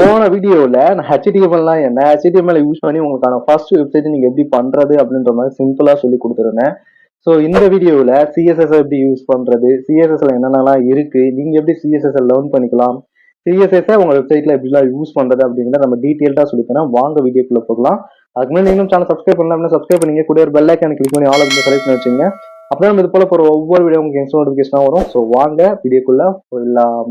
போன வீடியோவில் நான் ஹெச்டிஎம்எல்லாம் என்ன? ஹெச்டிஎம்எல் யூஸ் பண்ணி உங்களுக்கான ஃபர்ஸ்ட் வெப்சைட் நீங்கள் எப்படி பண்ணுறது அப்படின்ற மாதிரி சிம்பிளாக சொல்லி கொடுத்துருந்தேன். ஸோ இந்த வீடியோவில் சிஎஸ்எஸ் எப்படி யூஸ் பண்ணுறது சிஎஸ்எஸ்ல என்னென்னலாம் இருக்குது நீங்கள் எப்படி சிஎஸ்எஸ் லேர்ன் பண்ணிக்கலாம்? சிஎஸ்எஸ் உங்கள் வெப்சைட்டில் எப்படிலாம் யூஸ் பண்ணுறது அப்படிங்கிறத நம்ம டீட்டெயில்டாக சொல்லித்தரேன் வாங்க வீடியோக்குள்ளே போகலாம். அதுக்கு முன்னாடி நீங்களும் சேனல் சப்ஸ்கிரைப் பண்ணலாம் சப்ஸ்கிரைப் பண்ணிங்க. கூட ஒரு பெல் ஐக்கான கிளிக் பண்ணி ஆல் வந்து செலக்ட் பண்ணி வச்சுங்க. அப்புறம் நம்ம இது போல போகிற ஒவ்வொரு வீடியோ உங்களுக்கு இன்ஸ்டா நோட்டிஃபிகேஷனாக வரும். ஸோ வாங்க வீடியோக்குள்ளே போயிடலாம்.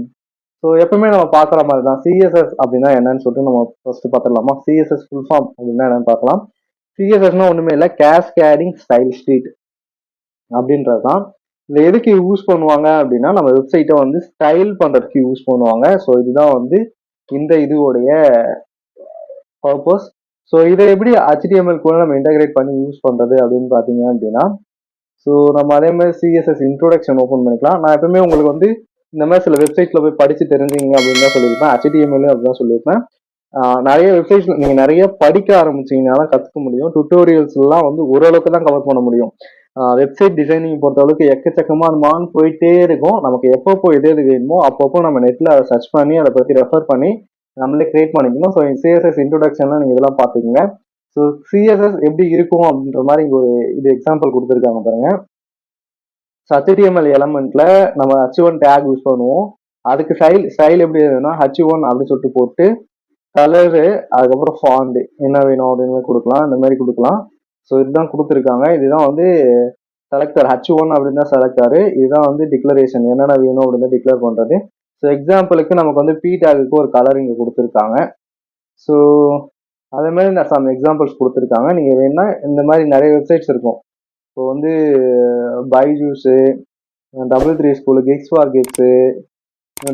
ஸோ எப்பவுமே நம்ம பார்க்குற மாதிரி தான் சிஎஸ்எஸ் அப்படின்னா என்னன்னு சொல்லிட்டு நம்ம ஃபர்ஸ்ட் பார்த்துடலாமா? சிஎஸ்எஸ் ஃபுல் ஃபார்ம் அப்படின்னா என்னன்னு பார்க்கலாம். சிஎஸ்எஸ்னா ஒன்றுமே இல்லை கேஷ் கேரிங் ஸ்டைல் ஸ்ட்ரீட் அப்படின்றது தான் இதை எதுக்கு யூஸ் பண்ணுவாங்க அப்படின்னா நம்ம வெப்சைட்டை வந்து ஸ்டைல் பண்ணுறதுக்கு யூஸ் பண்ணுவாங்க. ஸோ இதுதான் வந்து இந்த இதுவோடைய பர்பஸ் ஸோ இதை எப்படி ஹெச்டிஎம்எல் கூட நம்ம இன்டகிரேட் பண்ணி யூஸ் பண்ணுறது அப்படின்னு பார்த்தீங்க அப்படின்னா ஸோ நம்ம அதே மாதிரி சிஎஸ்எஸ் இன்ட்ரோடக்ஷன் ஓப்பன் பண்ணிக்கலாம். நான் எப்பவுமே உங்களுக்கு வந்து இந்த மாதிரி சில வெப்சைட்ல போய் படிச்சு தெரிஞ்சுங்க அப்படின்னு தான் சொல்லியிருப்பேன். ஹெச்டிஎம்எல் அப்படிதான் சொல்லியிருப்பேன். நிறைய வெப்சைட்ஸ் நீங்க நிறைய படிக்க ஆரம்பிச்சீங்கன்னா தான் கத்துக்க முடியும். டுட்டோரியல்ஸ் எல்லாம் வந்து ஓரளவுக்கு தான் கவர் பண்ண முடியும். வெப்சைட் டிசைனிங் பொறுத்தளவுக்கு எக்கச்சக்கமா மான் போயிட்டே இருக்கும். நமக்கு எப்பப்போ எது எது வேணுமோ அப்பப்போ நம்ம நெட்ல அதை சர்ச் பண்ணி அதை பத்தி ரெஃபர் பண்ணி நம்மளே கிரியேட் பண்ணிக்கணும். ஸோ சிஎஸ்எஸ் இன்ட்ரோடக்ஷன்லாம் நீங்க இதெல்லாம் பாத்துக்கோங்க ஸோ சிஎஸ்எஸ் எப்படி இருக்கும் அப்படின்ற மாதிரி ஒரு இது எக்ஸாம்பிள் கொடுத்துருக்காங்க பாருங்க. ஹெச்டிஎம்எல் எலமெண்ட்ல நம்ம ஹச் ஒன் டேக் யூஸ் பண்ணுவோம். அதுக்கு ஸ்டைல் ஸ்டைல் எப்படி இருந்ததுன்னா ஹச் ஒன் அப்படின்னு சொல்லிட்டு போட்டு கலரு அதுக்கப்புறம் ஃபாண்டு என்ன வேணும் அப்படின்னு கொடுக்கலாம். இந்த மாதிரி கொடுக்கலாம். ஸோ இதுதான் கொடுத்துருக்காங்க. இதுதான் வந்து செலக்டர் ஹச் ஒன் அப்படின்னு தான் செலக்டாரு இதுதான் வந்து டிக்ளரேஷன் என்னென்ன வேணும் அப்படின்னு டிக்ளேர் பண்ணுறது ஸோ எக்ஸாம்பிளுக்கு நமக்கு வந்து பி டேகுக்கு ஒரு கலர் இங்கே கொடுத்துருக்காங்க. ஸோ அதே மாதிரி நான் சம் எக்ஸாம்பிள்ஸ் கொடுத்துருக்காங்க. நீங்கள் வேணால் இந்த மாதிரி நிறைய வெப்சைட்ஸ் இருக்கும். இப்போ வந்து Byju's double three school kids for kids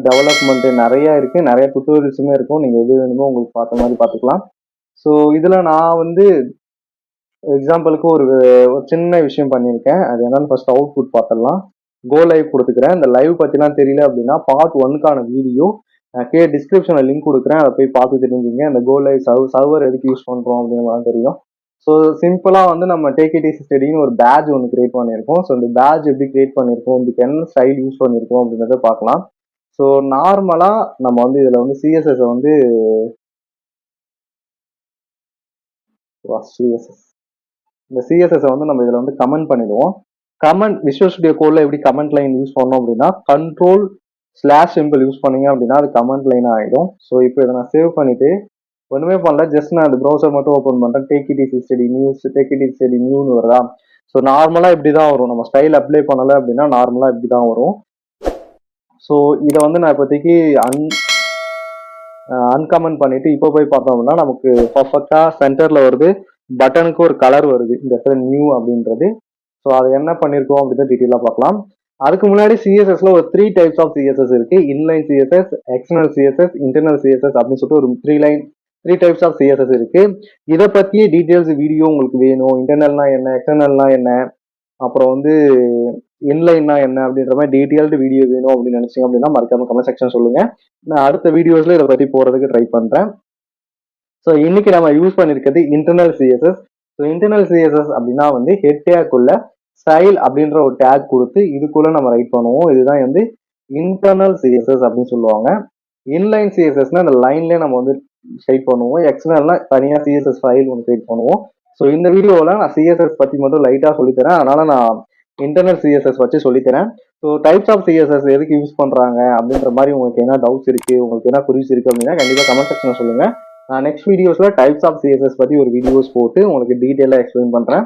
development நிறையா இருக்குது நிறைய டுட்டோரியல்ஸுமே இருக்கும். நீங்கள் எது வேணுமோ உங்களுக்கு பார்த்த மாதிரி பார்த்துக்கலாம். ஸோ இதில் நான் வந்து எக்ஸாம்பிளுக்கு ஒரு ஒரு சின்ன விஷயம் பண்ணியிருக்கேன். அது என்னன்னு ஃபர்ஸ்ட் அவுட்புட் பார்த்துடலாம். கோ லைவ் கொடுத்துக்கிறேன். இந்த லைவ் பற்றிலாம் தெரியல அப்படின்னா பார்ட் ஒன்னுக்கான வீடியோ கே டிஸ்கிரிப்ஷனில் லிங்க் கொடுக்குறேன். அதை போய் பார்த்து தெரிஞ்சுங்க. இந்த கோ லைவ் சர்வ் சர்வர் எதுக்கு யூஸ் பண்ணுறோம் அப்படின்னு தெரியும். ஸோ சிம்பிளாக வந்து நம்ம டேகேடிசி ஸ்டடின்னு ஒரு பேட்ச் ஒன்று கிரியேட் பண்ணியிருக்கோம். ஸோ இந்த பேட்ச் எப்படி கிரியேட் பண்ணியிருக்கோம்? இதுக்கு என்ன ஸ்டைல் யூஸ் பண்ணியிருக்கோம் அப்படின்றத பார்க்கலாம். ஸோ நார்மலாக நம்ம வந்து இதில் வந்து சிஎஸ்எஸ் வந்து சிஎஸ்எஸ் இந்த சிஎஸ்எஸ் வந்து நம்ம இதில் வந்து கமெண்ட் பண்ணிடுவோம். கமெண்ட் விஷுவல் ஸ்டுடியோ கோடில் எப்படி கமெண்ட் லைன் யூஸ் பண்ணோம் அப்படின்னா கண்ட்ரோல் ஸ்லாஷ் சிம்பிள் யூஸ் பண்ணீங்க அப்படின்னா அது கமெண்ட் லைன் ஆகிடும் ஸோ இப்போ இதை நான் சேவ் பண்ணிவிட்டு ஒன்றுமே பண்ணல. ஜஸ்ட் நான் அந்த ப்ரௌசர் மட்டும் ஓப்பன் பண்ணுறேன் டேக்கிடிசி ஸ்டடி நியூஸ் டேக்கிடிசி ஸ்டடி நியூன்னு வருதா? ஸோ நார்மலாக இப்படி தான் வரும். நம்ம ஸ்டைல் அப்ளை பண்ணலை அப்படின்னா நார்மலாக இப்படி தான் வரும். ஸோ இதை வந்து நான் இப்போதைக்கு அன் அன்கமெண்ட் பண்ணிட்டு இப்போ போய் பார்த்தோம் அப்படின்னா நமக்கு பர்ஃபெக்டாக சென்டரில் வருது. பட்டனுக்கு ஒரு கலர் வருது. இந்த இடத்துல நியூ அப்படின்றது. ஸோ அதை என்ன பண்ணியிருக்கோம் அப்படின்னு டீட்டெயிலாக பார்க்கலாம். அதுக்கு முன்னாடி சிஎஸ்எஸ்ல ஒரு த்ரீ டைப்ஸ் ஆஃப் சிஎஸ்எஸ் இருக்கு. Inline CSS external CSS internal CSS அப்படின்னு சொல்லிட்டு ஒரு three line three types of CSS இருக்கு. இதை பற்றிய டீட்டெயில்ஸ் வீடியோ உங்களுக்கு வேணும். இன்டர்னல்னா என்ன எக்ஸ்டர்னல்னா என்ன? அப்புறம் வந்து இன்லைன்னா என்ன? அப்படின்ற மாதிரி டீட்டெயில்டு வீடியோ வேணும் அப்படின்னு நினைச்சீங்க அப்படின்னா மறக்காம கமெண்ட் செக்ஷன் சொல்லுங்க. நான் அடுத்த வீடியோஸ்ல இதை பற்றி போறதுக்கு ட்ரை பண்றேன். ஸோ இன்னைக்கு நம்ம use பண்ணிருக்கிறது internal CSS so internal CSS அப்படின்னா வந்து ஹெட் டேக்குள்ள ஸ்டைல் அப்படின்ற ஒரு டேக் கொடுத்து இதுக்குள்ள நம்ம ரைட் பண்ணுவோம். இதுதான் வந்து இன்டர்னல் சிஎஸ்எஸ் அப்படின்னு சொல்லுவாங்க. இன்லைன் சிஎஸ்எஸ்னா இந்த லைன்லேயே நம்ம வந்து டைப் பண்ணுவோம். எக்ஸ்டர்னல்னா தனியாக சிஎஸ்எஸ் ஃபைல் ஒன்று கிரியேட் பண்ணுவோம். ஸோ இந்த வீடியோவில் நான் சிஎஸ்எஸ் பற்றி மட்டும் லைட்டாக சொல்லித்தரேன். அதனால் நான் இன்டர்னல் சிஎஸ்எஸ் வச்சு சொல்லித்தரேன். ஸோ டைப்ஸ் ஆஃப் சிஎஸ்எஸ் எதுக்கு யூஸ் பண்ணுறாங்க அப்படின்ற மாதிரி உங்களுக்கு என்ன டவுட்ஸ் இருக்குது உங்களுக்கு என்ன குறிஸ் இருக்குது அப்படின்னா கண்டிப்பாக கமெண்ட் செக்ஷனில் சொல்லுங்கள் நான் நெக்ஸ்ட் வீடியோஸில் டைப்ஸ் ஆஃப் சிஎஸ்எஸ் பற்றி ஒரு வீடியோஸ் போட்டு உங்களுக்கு டீட்டெயிலாக எக்ஸ்பிளைன் பண்ணுறேன்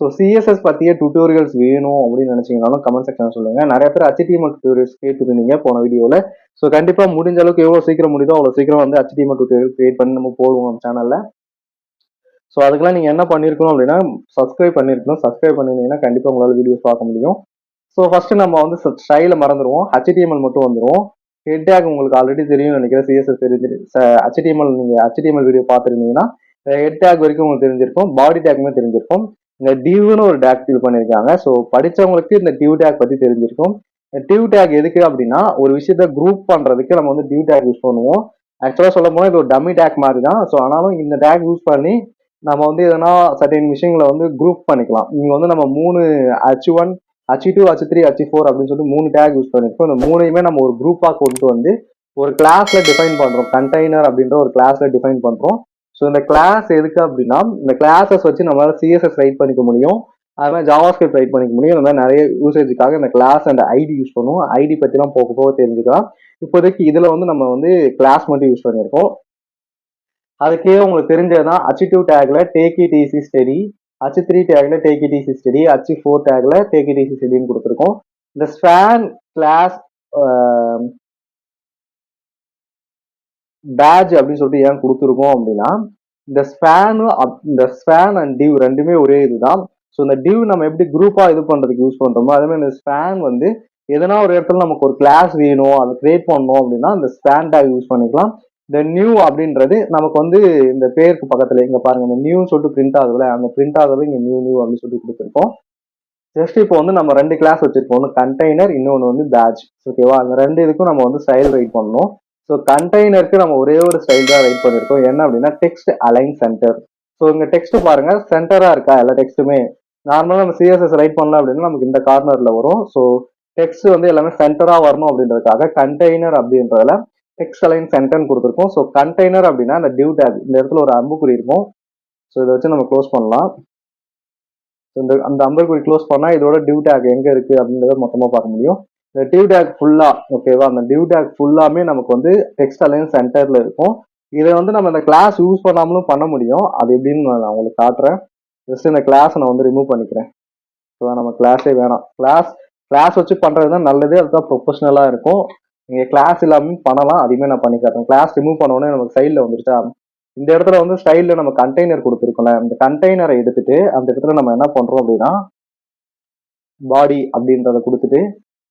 ஸோ சிஎஸ்எஸ் பற்றிய டியூட்டோரியல்ஸ் வேணும் அப்படின்னு நினச்சிங்கனாலும் கமெண்ட் செக்ஷன் சொல்லுங்கள் நிறைய பேர் ஹெச்டிஎம்எல் டியூட்டோரியல்ஸ் கேட்டுருந்தீங்க போன வீடியோவில் ஸோ கண்டிப்பாக முடிஞ்ச அளவுக்கு எவ்வளோ சீக்கிரம் முடியுதோ அவ்வளோ சீக்கிரம் வந்து ஹெச்டிஎம்எல் டியூட்டோரியல் கிரியேட் பண்ணி நம்ம போடுவோம் நம்ம சேனலில் ஸோ அதுக்கெல்லாம் நீங்கள் என்ன பண்ணியிருக்கணும் அப்படின்னா சப்ஸ்கிரைப் பண்ணியிருக்கணும் சப்ஸ்கிரைப் பண்ணிருந்தீங்கன்னா கண்டிப்பாக உங்களால் வீடியோஸ் பார்க்க முடியும். ஸோ ஃபஸ்ட்டு நம்ம வந்து ஸ்டைலை மறந்துடுவோம் ஹெச்டிஎம்எல் மட்டும் வந்துடும் ஹெட் டேக் உங்களுக்கு ஆல்ரெடி தெரியும் நினைக்கிறேன். சிஎஸ்எஸ் தெரிஞ்சு ஹெச்டிஎம்எல் நீங்கள் ஹெச்டிஎம்எல் வீடியோ பார்த்துருந்தீங்கன்னா ஹெட் டேக் வரைக்கும் உங்களுக்கு தெரிஞ்சிருக்கும். பாடி டேக்குமே தெரிஞ்சிருக்கும். இந்த டியூன்னு ஒரு டேக் ஃபில் பண்ணியிருக்காங்க ஸோ படித்தவங்களுக்கு இந்த டியூ டேக் பற்றி தெரிஞ்சிருக்கும். டியூ டேக் எதுக்கு அப்படின்னா ஒரு விஷயத்த குரூப் பண்ணுறதுக்கு நம்ம வந்து டியூ டேக் யூஸ் பண்ணுவோம். ஆக்சுவலாக சொல்ல போனால் இது ஒரு டம்மி டேக் மாதிரி தான் ஸோ ஆனாலும் இந்த டேக் யூஸ் பண்ணி நம்ம வந்து எதனா சர்டைன் விஷயங்களை வந்து குரூப் பண்ணிக்கலாம். இங்கே வந்து நம்ம மூணு அச்சு ஒன் அச்சு டூ அச்சு த்ரீ அச்சு ஃபோர் அப்படின்னு சொல்லிட்டு மூணு டேக் யூஸ் பண்ணியிருக்கோம் இந்த மூணையுமே நம்ம ஒரு குரூப்பாக கொண்டு வந்து ஒரு கிளாஸில் டிஃபைன் பண்ணுறோம் கண்டெய்னர் அப்படின்ற ஒரு கிளாஸில் டிஃபைன் பண்ணுறோம் ஸோ இந்த கிளாஸ் எதுக்கு அப்படின்னா இந்த கிளாஸஸ் வச்சு நம்மளால சிஎஸ்எஸ் ரைட் பண்ணிக்க முடியும். அது மாதிரி ஜாவாஸ்கிரிப்ட் ரைட் பண்ணிக்க முடியும். இந்த மாதிரி நிறைய யூசேஜுக்காக இந்த கிளாஸ் அண்ட் ஐடி யூஸ் பண்ணுவோம். ஐடி பற்றிலாம் போக போக தெரிஞ்சுக்கலாம். இப்போதைக்கு இதில் வந்து நம்ம வந்து கிளாஸ் மட்டும் யூஸ் பண்ணியிருக்கோம். அதுக்கே உங்களுக்கு தெரிஞ்சதுதான் H two டேக்ல tag it easy study H three டேக்ல tag it easy study H four டேக்ல take it easy ஸ்டடின்னு கொடுத்துருக்கோம். இந்த ஸ்பேன் கிளாஸ் பேட்ச் அப்படின்னு சொல்லிட்டு ஏன் கொடுத்துருக்கோம் அப்படின்னா இந்த ஸ்பேனு இந்த ஸ்பேன் அண்ட் டிவ் ரெண்டுமே ஒரே இதுதான். ஸோ இந்த டிவ் நம்ம எப்படி குரூப்பாக இது பண்ணுறதுக்கு யூஸ் பண்ணுறோமோ அதே மாதிரி இந்த ஸ்பேன் வந்து எதனா ஒரு இடத்துல நமக்கு ஒரு கிளாஸ் வேணும் அதை கிரியேட் பண்ணணும் அப்படின்னா இந்த ஸ்பேன் டேக் யூஸ் பண்ணிக்கலாம். இந்த நியூ அப்படின்றது நமக்கு வந்து இந்த பேருக்கு பக்கத்தில் இங்கே பாருங்க இந்த நியூ சொல்லிட்டு பிரிண்ட் ஆகுதுல அந்த பிரிண்ட் ஆகுது இங்கே நியூ நியூ அப்படின்னு சொல்லிட்டு கொடுத்துருக்கோம். ஜஸ்ட் இப்போ வந்து நம்ம ரெண்டு கிளாஸ் வச்சிருக்கோம் ஒன்று கண்டெய்னர் இன்னொன்று வந்து பேட்ச் ஓகேவா அந்த ரெண்டு இதுக்கும் நம்ம வந்து ஸ்டைல் ரைட் பண்ணணும். ஸோ கண்டெய்னருக்கு நம்ம ஒரே ஒரு ஸ்டைல் தான் ரைட் பண்ணிருக்கோம். என்ன அப்படின்னா டெக்ஸ்ட் அலைன் சென்டர் ஸோ இங்கே டெக்ஸ்ட் பாருங்க. சென்டரா இருக்கா? எல்லா டெக்ஸ்ட்டுமே நார்மலாக நம்ம சிஎஸ்எஸ் ரைட் பண்ணலாம் அப்படின்னா நமக்கு இந்த கார்னரில் வரும். ஸோ டெக்ஸ்ட் வந்து எல்லாமே சென்டராக வரணும் அப்படின்றதுக்காக கண்டெய்னர் அப்படின்றதுல டெக்ஸ்ட் அலைன் சென்டர்னு கொடுத்துருக்கோம். ஸோ கண்டெய்னர் அப்படின்னா அந்த டியூ டேக் இந்த இடத்துல ஒரு அம்புக்குறி இருக்கும். ஸோ இதை வச்சு நம்ம க்ளோஸ் பண்ணலாம். இந்த அந்த அம்புக்குறி க்ளோஸ் பண்ணால் இதோட டியூ டேக் எங்கே இருக்குது அப்படின்றத மொத்தமாக பார்க்க முடியும். இந்த டியூ டேக் ஃபுல்லா ஓகேவா அந்த டியூ டேக் ஃபுல்லாமே நமக்கு வந்து டெக்ஸ்ட் அலைன்ஸ் சென்டர்ல இருக்கும். இதை வந்து நம்ம இந்த கிளாஸ் யூஸ் பண்ணாமலும் பண்ண முடியும். அது எப்படின்னு நான் உங்களுக்கு காட்டுறேன். ஜஸ்ட் இந்த கிளாஸ் நான் வந்து ரிமூவ் பண்ணிக்கிறேன். ஸோ நம்ம கிளாஸே வேணாம். கிளாஸ் கிளாஸ் வச்சு பண்றது தான் நல்லது. அதுதான் ப்ரொஃபஷனலா இருக்கும். நீங்க கிளாஸ் இல்லாமல் பண்ணலாம். அதையுமே நான் பண்ணி காட்டுறேன். கிளாஸ் ரிமூவ் பண்ண உடனே நமக்கு சைடில் வந்துருச்சா? இந்த இடத்துல வந்து ஸ்டைலில் நம்ம கண்டெய்னர் கொடுத்துருக்கோம்ல இந்த கண்டெய்னரை எடுத்துட்டு அந்த இடத்துல நம்ம என்ன பண்றோம் அப்படின்னா பாடி அப்படின்றத கொடுத்துட்டு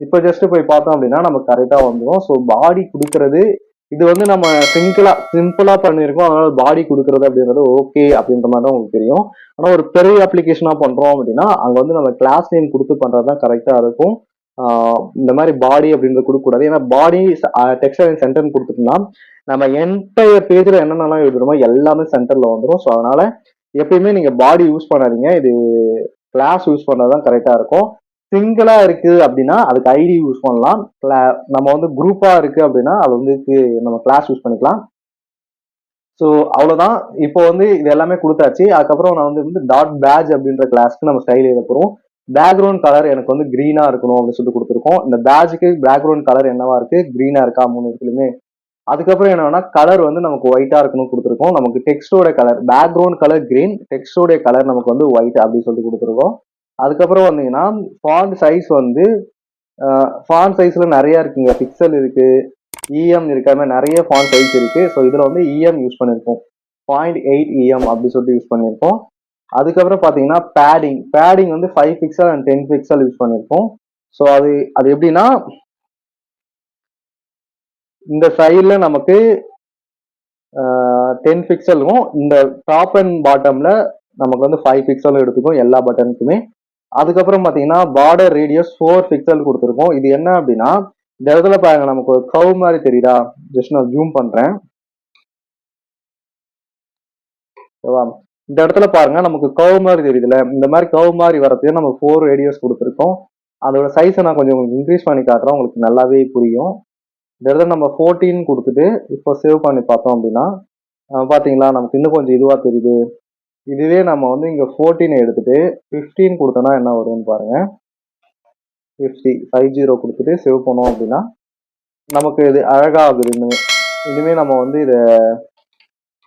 இப்போ ஜஸ்ட் போய் பார்த்தோம் அப்படின்னா நமக்கு கரெக்டாக வந்துடும் ஸோ பாடி கொடுக்கறது இது வந்து நம்ம சிம்பிளா சிம்பிளா பண்ணியிருக்கோம். அதனால பாடி கொடுக்கறது அப்படின்றது ஓகே அப்படின்ற மாதிரி தான் உங்களுக்கு தெரியும். ஆனா ஒரு பெரிய அப்ளிகேஷனா பண்றோம் அப்படின்னா அங்க வந்து நம்ம கிளாஸ் நேம் கொடுத்து பண்றது தான் கரெக்டா இருக்கும். இந்த மாதிரி பாடி அப்படின்றது கொடுக்க கூடாது ஏன்னா பாடி டெக்ஸ்டைல் சென்டர்னு கொடுத்துட்டோம்னா நம்ம என்டையர் பேஜ்ல என்னென்னலாம் எழுதுறோமோ எல்லாமே சென்டர்ல வந்துடும் ஸோ அதனால எப்பயுமே நீங்க பாடி யூஸ் பண்ணாதீங்க. இது கிளாஸ் யூஸ் பண்ணாதான் கரெக்டாக கரெக்டா இருக்கும். சிங்கிளா இருக்கு அப்படின்னா அதுக்கு ஐடி யூஸ் பண்ணலாம். நம்ம வந்து குரூப்பா இருக்கு அப்படின்னா அது வந்து நம்ம கிளாஸ் யூஸ் பண்ணிக்கலாம். ஸோ அவ்வளோதான் இப்போ வந்து இது எல்லாமே கொடுத்தாச்சு. அதுக்கப்புறம் நான் வந்து வந்து டாட் பேஜ் அப்படின்ற கிளாஸ்க்கு நம்ம ஸ்டைல் எழுத போகிறோம் பேக்ரவுண்ட் கலர் எனக்கு வந்து க்ரீனாக இருக்கணும் அப்படின்னு சொல்லிட்டு கொடுத்துருக்கோம். இந்த பேஜுக்கு பேக்ரவுண்ட் கலர் என்னவா இருக்கு? க்ரீனாக இருக்கா? மூணு இடத்துலையுமே அதுக்கப்புறம் என்னன்னா கலர் வந்து நமக்கு ஒயிட்டா இருக்கணும் கொடுத்துருக்கோம். நமக்கு டெக்ஸ்டோட கலர் பேக்ரவுண்ட் கலர் கிரீன் டெக்ஸ்டோட கலர் நமக்கு வந்து ஒயிட் அப்படின்னு சொல்லிட்டு கொடுத்துருக்கோம். அதுக்கப்புறம் வந்தீங்கன்னா ஃபாண்ட் சைஸ் வந்து ஃபாண்ட் சைஸ்ல நிறைய இருக்குங்க. பிக்சல் இருக்கு இஎம் இருக்கு அது மாதிரி நிறைய ஃபாண்ட் சைஸ் இருக்கு. ஸோ இதுல வந்து இஎம் யூஸ் பண்ணியிருக்கோம் பாயிண்ட் எயிட் இஎம் அப்படி சொல்லிட்டு யூஸ் பண்ணியிருக்கோம் அதுக்கப்புறம் பார்த்தீங்கன்னா பேடிங் பேடிங் வந்து five pixel and ten pixel use பண்ணியிருக்கோம் ஸோ அது அது எப்படின்னா இந்த சைடில் நமக்கு டென் பிக்சலும் இந்த டாப் அண்ட் பாட்டம்ல நமக்கு வந்து ஃபைவ் பிக்சலும் எடுத்துக்கும் எல்லா பட்டனுக்குமே அதுக்கப்புறம் பார்த்தீங்கன்னா பார்டர் ரேடியஸ் ஃபோர் பிக்சல் கொடுத்துருக்கோம். இது என்ன அப்படின்னா இந்த இடத்துல பாருங்க நமக்கு ஒரு கவு மாதிரி தெரியுதா? ஜஸ்ட் நான் ஜூம் பண்றேன். ஓகேவா? இந்த இடத்துல பாருங்க நமக்கு கவ் மாதிரி தெரியுதுல இந்த மாதிரி கவ் மாதிரி வரதுக்கு நம்ம ஃபோர் ரேடியஸ் கொடுத்துருக்கோம். அதோட சைஸை நான் கொஞ்சம் உங்களுக்கு இன்க்ரீஸ் பண்ணி காட்டுறேன். உங்களுக்கு நல்லாவே புரியும். இந்த இடத்துல நம்ம ஃபோர்டீன் கொடுத்துட்டு இப்போ சேவ் பண்ணி பார்த்தோம் அப்படின்னா பார்த்தீங்களா நமக்கு இன்னும் கொஞ்சம் இதுவாக தெரியுது. இதுவே நம்ம வந்து இங்க ஃபோர்டீன் எடுத்துட்டு ஃபிஃப்டீன் கொடுத்தோன்னா என்ன வருதுன்னு பாருங்க. ஃபிஃப்டி ஃபைவ் ஜீரோ கொடுத்துட்டு சேவ் பண்ணோம் அப்படின்னா நமக்கு இது அழகாகுது இனிமே நம்ம வந்து இதை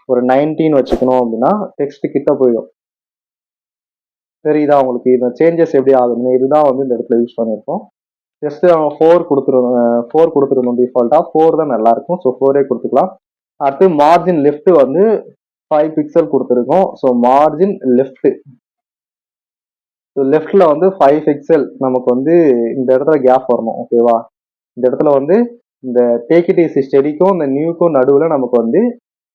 ஒரு நைன்டீன் வச்சுக்கணும் அப்படின்னா டெக்ஸ்ட் கிட்ட போயிடும். தெரியுதா உங்களுக்கு இந்த சேஞ்சஸ் எப்படி ஆகுதுன்னு இதுதான் வந்து இந்த இடத்துல யூஸ் பண்ணியிருக்கோம். ஜஸ்ட் அவங்க ஃபோர் கொடுத்துருந்தோம் ஃபோர் கொடுத்துருந்தோம் டிஃபால்ட்டா ஃபோர் தான் நல்லா இருக்கும். ஸோ ஃபோரே கொடுத்துக்கலாம். அடுத்து மார்ஜின் லெஃப்ட் வந்து ஃபைவ் பிக்சல் கொடுத்துருக்கோம். ஸோ மார்ஜின் லெஃப்ட் ஸோ லெஃப்டில் வந்து ஃபைவ் பிக்சல் நமக்கு வந்து இந்த இடத்துல கேப் வரணும் ஓகேவா இந்த இடத்துல வந்து இந்த டேக்கிடிசி ஸ்டெடிக்கும் இந்த நியூக்கும் நடுவில் நமக்கு வந்து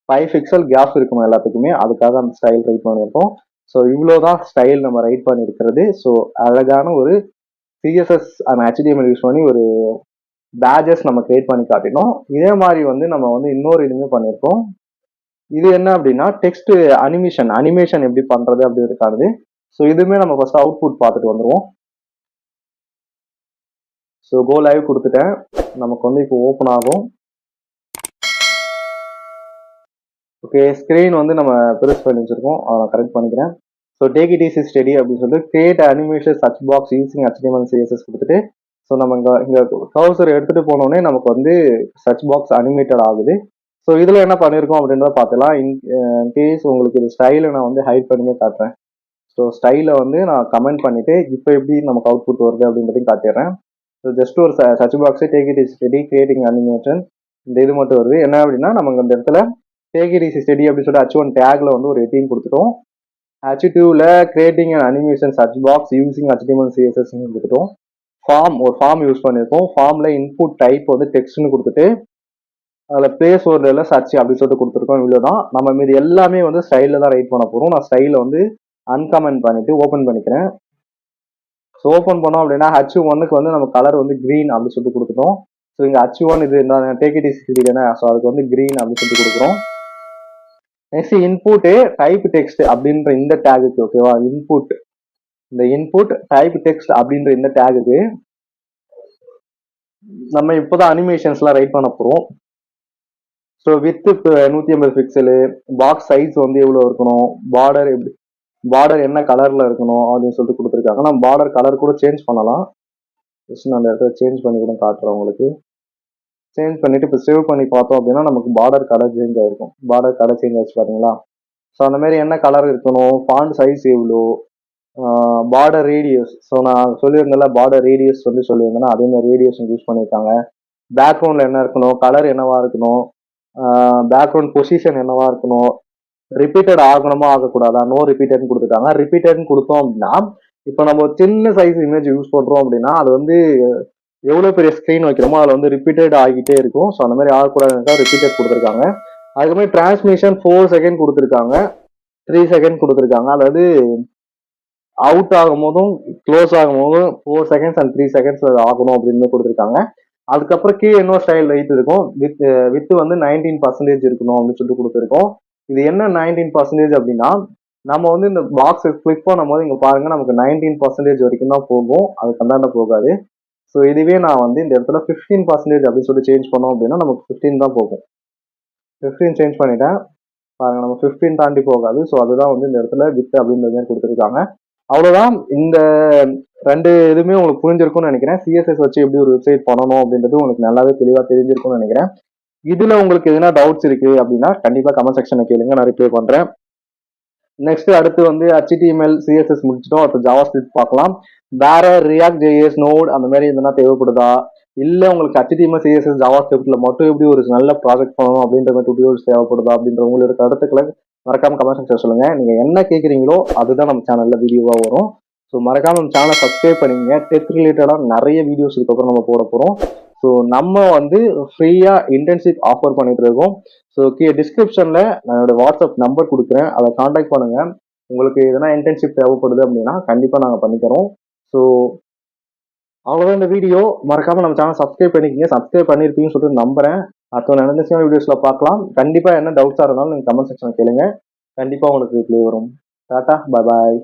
ஃபைவ் பிக்சல் கேப் இருக்கணும் எல்லாத்துக்குமே? அதுக்காக அந்த ஸ்டைல் ரைட் பண்ணியிருக்கோம். ஸோ இவ்வளோ தான் ஸ்டைல் நம்ம ரைட் பண்ணியிருக்கிறது. ஸோ அழகான ஒரு சிஎஸ்எஸ் அண்ட் ஹெச்டிஎம்எல் யூஸ் பண்ணி ஒரு பேஜஸ் நம்ம கிரியேட் பண்ணி காட்டினோம். இதே மாதிரி வந்து நம்ம வந்து இன்னொரு இதுவுமே பண்ணியிருக்கோம். இது என்ன அப்படின்னா டெக்ஸ்ட் அனிமேஷன் அனிமேஷன் எப்படி பண்றது அப்படிங்கிறது ஸோ இதுவுமே நம்ம ஃபர்ஸ்ட் அவுட்புட் பார்த்துட்டு வந்துடுவோம் ஸோ கோ லைவ் கொடுத்துட்டேன். நமக்கு வந்து இப்போ ஓப்பன் ஆகும். ஓகே ஸ்க்ரீன் வந்து நம்ம பெருசு பண்ணி வச்சிருக்கோம். அதை நான் கரெக்ட் பண்ணிக்கிறேன். So take it easy study அப்படின்னு சொல்லிட்டு create animation search box using HTML CSS கொடுத்துட்டு ஸோ நம்ம இங்கே இங்கே கவுசர் எடுத்துகிட்டு போனோடனே நமக்கு வந்து சர்ச் பாக்ஸ் அனிமேட்டட் ஆகுது. ஸோ இதில் என்ன பண்ணியிருக்கோம் அப்படின்றத பார்த்துலாம் இன் கேஸ் uh, உங்களுக்கு இது ஸ்டைலை நான் வந்து ஹைட் பண்ணியே காட்டுறேன். ஸோ ஸ்டைலை வந்து நான் கமெண்ட் பண்ணிவிட்டு இப்போ எப்படி நமக்கு அவுட்புட் வருது அப்படின்றதையும் காட்டிடுறேன். ஸோ ஜஸ்ட் ஒரு search பாக்ஸே take it is study creating animation இந்த இது மட்டும் வருது. என்ன அப்படின்னா நமக்கு அந்த இடத்துல டேக் இட் இஸ் ஸ்டடி அப்படின்னு சொல்லிட்டு ஹச் ஒன் டேக்கில் வந்து ஒரு எட்டியும் கொடுத்துட்டோம். ஹச் டூவில் creating and animation search box using HTML சிஎஸ்எஸ்ன்னு கொடுத்துட்டோம். ஃபார்ம் ஒரு ஃபார்ம் யூஸ் பண்ணியிருக்கோம் ஃபார்மில் இன்புட் டைப் வந்து டெக்ஸ்ட்னு கொடுத்துட்டு அதில் பிளேஸ் ஒரு சர்ச் அப்படின்னு சொல்லிட்டு கொடுத்துருக்கோம். இவ்வளோ தான் நம்ம மீது எல்லாமே வந்து ஸ்டைலில் தான் ரைட் பண்ண போகிறோம் நான் ஸ்டைலில் வந்து அன்கமெண்ட் பண்ணிவிட்டு ஓப்பன் பண்ணிக்கிறேன். ஸோ ஓப்பன் பண்ணோம் அப்படின்னா ஹச் ஒன்னுக்கு வந்து நம்ம கலர் வந்து க்ரீன் அப்படின்னு சொல்லிட்டு கொடுத்துட்டோம். ஸோ இங்கே ஹச் ஒன் இது டேக் இட் இஸ் தானே? ஸோ அதுக்கு வந்து க்ரீன் அப்படின்னு சொல்லிட்டு கொடுக்குறோம். நெக்ஸ்ட் இன்புட்டு டைப் டெக்ஸ்ட் அப்படின்ற இந்த டேகுக்கு ஓகேவா இன்புட் இந்த இன்புட் டைப் டெக்ஸ்ட் அப்படின்ற இந்த டேகுக்கு நம்ம இப்போதான் அனிமேஷன்ஸ்லாம் ரைட் பண்ண போகிறோம் ஸோ வித்து நூற்றி ஐம்பது பிக்சலு பாக்ஸ் சைஸ் வந்து எவ்வளோ இருக்கணும்? பார்டர் எப்படி பார்டர் என்ன கலரில் இருக்கணும் அப்படின்னு சொல்லிட்டு கொடுத்துருக்காங்க. நம்ம பார்டர் கலர் கூட சேஞ்ச் பண்ணலாம். ஜஸ்ட் நான் அந்த இடத்துல சேஞ்ச் பண்ணி கூட காட்டுறேன் உங்களுக்கு. சேஞ்ச் பண்ணிட்டு இப்போ சேவ் பண்ணி பார்த்தோம் அப்படின்னா நமக்கு பார்டர் கலர் சேஞ்ச் ஆயிருக்கும். பார்டர் கலர் சேஞ்ச் ஆச்சு பாத்தீங்களா? ஸோ அந்த மாதிரி என்ன கலர் இருக்கணும்? ஃபாண்ட் சைஸ் எவ்வளோ? பார்டர் ரேடியஸ் ஸோ நான் சொல்லியிருந்தேன்ல பார்டர் ரேடியஸ் வந்து சொல்லியிருந்தேன்னா அதே மாதிரி ரேடியஸ் யூஸ் பண்ணியிருக்காங்க. பேக்ரவுண்டில் என்ன இருக்கணும்? கலர் என்னவா இருக்கணும்? பேக்ரவுண்ட் பொசிஷன் என்னவா இருக்கணும்? ரிப்பீட்டட் ஆகணுமா ஆகக்கூடாதா? நோ ரிப்பீட்டட்னு கொடுத்துருக்காங்க ரிப்பீட்டட்னு கொடுத்தோம் அப்படின்னா இப்போ நம்ம சின்ன சைஸ் இமேஜ் யூஸ் பண்ணுறோம் அப்படின்னா அது வந்து எவ்வளோ பெரிய ஸ்க்ரீன் வைக்கிறோமோ அதில் வந்து ரிப்பீட்டட் ஆகிட்டே இருக்கும். ஸோ அந்த மாதிரி ஆகக்கூடாதுன்னு ரிப்பீட்டட் கொடுத்துருக்காங்க. அதுக்கப்புறம் டிரான்ஸ்மிஷன் ஃபோர் செகண்ட் கொடுத்துருக்காங்க. த்ரீ செகண்ட் கொடுத்துருக்காங்க. அதாவது அவுட் ஆகும் போதும் க்ளோஸ் ஆகும் போதும் four seconds and three seconds ஆகணும் அப்படின்னு கொடுத்துருக்காங்க. அதுக்கப்புறம் கீழே இன்னொரு ஸ்டைல் வெயிட் இருக்கும். வித் வித்து uh, வந்து நைன்டீன் பர்சன்டேஜ் இருக்கணும் அப்படின்னு சொல்லிட்டு கொடுத்துருக்கோம். இது என்ன நைன்டீன் பர்சன்டேஜ் அப்படின்னா நம்ம வந்து இந்த பாக்ஸ் கிளிக் பண்ணும் போது இங்கே பாருங்க நமக்கு நைன்டீன் பர்சன்டேஜ் வரைக்கும் தான் போகும். அது கண்டாண்ட போகாது. ஸோ இதுவே நான் வந்து இந்த இடத்துல ஃபிஃப்டீன் பர்சன்டேஜ் அப்படின்னு சொல்லி சேஞ்ச் பண்ணோம் அப்படின்னா நமக்கு ஃபிஃப்டீன் தான் போகும். ஃபிஃப்டீன் சேஞ்ச் பண்ணிட்டேன். பாருங்க நம்ம ஃபிஃப்டீன் தாண்டி போகாது. ஸோ அதுதான் வந்து இந்த இடத்துல வித் அப்படின்றது கொடுத்துருக்காங்க. அவ்வளோதான் இந்த ரெண்டு இதுவுமே உங்களுக்கு புரிஞ்சிருக்கும்னு நினைக்கிறேன். சிஎஸ்எஸ் வச்சு எப்படி ஒரு வெப்சைட் பண்ணணும் அப்படின்றது உங்களுக்கு நல்லாவே தெளிவாக தெரிஞ்சிருக்கும்னு நினைக்கிறேன். இதுல உங்களுக்கு எதுனா டவுட்ஸ் இருக்கு அப்படின்னா கண்டிப்பா கமெண்ட் செக்ஷனை கேளுங்க. நான் ரிப்ளை பண்றேன். நெக்ஸ்ட் அடுத்து வந்து ஹெச்டிஎம்எல் சிஎஸ்எஸ் முடிச்சிட்டோம். அடுத்து ஜாவா ஸ்கிரிப்ட் பார்க்கலாம். வேற ரியாக்ட் ஜேஎஸ் நோட் அந்த மாதிரி எதுனா தேவைப்படுதா? இல்ல உங்களுக்கு ஹெச்டிஎம்எல் சிஎஸ்எஸ் ஜாவா ஸ்கிரிப்ட்ல மட்டும் எப்படி ஒரு நல்ல ப்ராஜெக்ட் பண்ணணும் அப்படின்ற மாதிரி டுட்டோரியல்ஸ் தேவைப்படுதா அப்படின்ற உங்களோட கருத்துக்களை மறக்காம கமெண்ட் செக்ஷன் சொல்லுங்க. நீங்க என்ன கேக்குறீங்களோ அதுதான் நம்ம சேனல்ல வீடியோவா வரும். ஸோ மறக்காம நம்ம சேனலை சப்ஸ்கிரைப் பண்ணிங்க டெக் ரிலேட்டடாக நிறைய வீடியோஸ் இதுக்கப்புறம் நம்ம போட போகிறோம் ஸோ நம்ம வந்து ஃப்ரீயாக இன்டர்ன்ஷிப் ஆஃபர் பண்ணிட்டு இருக்கோம். ஸோ கீழே டிஸ்கிரிப்ஷனில் நான் என்னோட வாட்ஸ்அப் நம்பர் கொடுக்குறேன். அதை காண்டாக்ட் பண்ணுங்கள் உங்களுக்கு எதனா இன்டர்ன்ஷிப் தேவைப்படுது அப்படின்னா கண்டிப்பாக நாங்கள் பண்ணித்தரோம். ஸோ அவ்வளோதான் இந்த வீடியோ மறக்காமல் நம்ம சேனல் சப்ஸ்கிரைப் பண்ணிக்கிங்க. சப்ஸ்கிரைப் பண்ணியிருப்பீங்கன்னு சொல்லிட்டு நம்புகிறேன் அடுத்த நடந்துச்சுன்னா வீடியோஸில் பார்க்கலாம். கண்டிப்பாக என்ன டவுட்ஸாக இருந்தாலும் நீங்கள் கமெண்ட் செக்ஷன் கேளுங்க. கண்டிப்பாக உங்களுக்கு ரிப்ளை வரும். டாட்டா பாய் பாய்